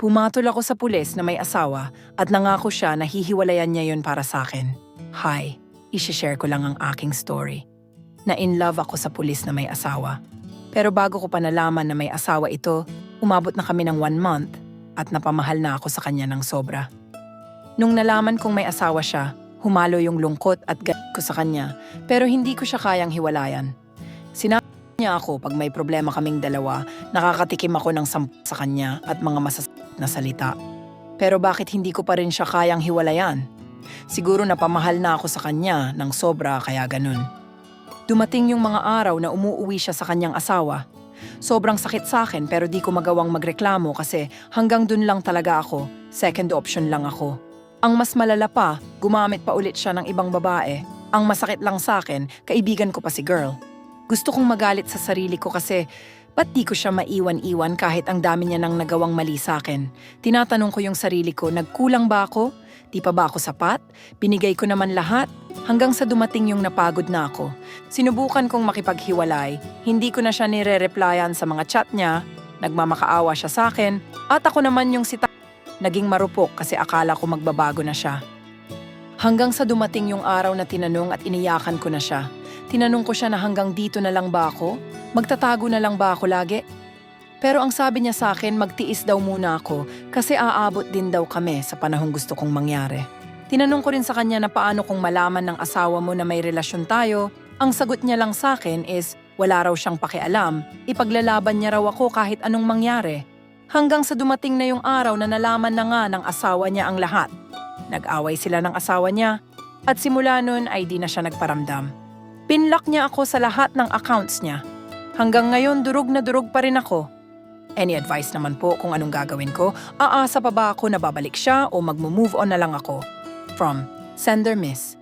Pumatol ako sa pulis na may asawa at nangako siya na hihiwalayan niya yon para sa akin. Hi, isishare ko lang ang aking story. Na in love ako sa pulis na may asawa. Pero bago ko pa nalaman na may asawa ito, umabot na kami ng one month at napamahal na ako sa kanya ng sobra. Nung nalaman kong may asawa siya, humalo yung lungkot at galit ko sa kanya pero hindi ko siya kayang hiwalayan. Sinabi niya ako pag may problema kaming dalawa, nakakatikim ako ng samp sa kanya at mga masasakit na salita. Pero bakit hindi ko pa rin siya kayang hiwalayan? Siguro napamahal na ako sa kanya ng sobra kaya ganun. Dumating yung mga araw na umuuwi siya sa kanyang asawa. Sobrang sakit sa akin pero di ko magawang magreklamo kasi hanggang dun lang talaga ako, second option lang ako. Ang mas malala pa, gumamit pa ulit siya ng ibang babae. Ang masakit lang sa akin, kaibigan ko pa si girl. Gusto kong magalit sa sarili ko kasi ba't di ko siya maiwan-iwan kahit ang dami niya nang nagawang mali sa akin. Tinatanong ko yung sarili ko, nagkulang ba ako? Di pa ba ako sapat? Binigay ko naman lahat? Hanggang sa dumating yung napagod na ako. Sinubukan kong makipaghiwalay, hindi ko na siya nire-replyan sa mga chat niya, nagmamakaawa siya sa akin, at ako naman yung si ta- naging marupok kasi akala ko magbabago na siya. Hanggang sa dumating yung araw na tinanong at iniyakan ko na siya. Tinanong ko siya na hanggang dito na lang ba ako? Magtatago na lang ba ako lagi? Pero ang sabi niya sa akin, magtiis daw muna ako kasi aabot din daw kami sa panahong gusto kong mangyari. Tinanong ko rin sa kanya na paano kung malaman ng asawa mo na may relasyon tayo. Ang sagot niya lang sa akin is, wala raw siyang pakialam. Ipaglalaban niya raw ako kahit anong mangyari. Hanggang sa dumating na yung araw na nalaman na nga ng asawa niya ang lahat. Nag-away sila ng asawa niya at simula nun ay di na siya nagparamdam. Pinlock niya ako sa lahat ng accounts niya. Hanggang ngayon durog na durog pa rin ako. Any advice naman po kung anong gagawin ko? Aasa pa ba ako na babalik siya o magmo-move on na lang ako? From Sender Miss.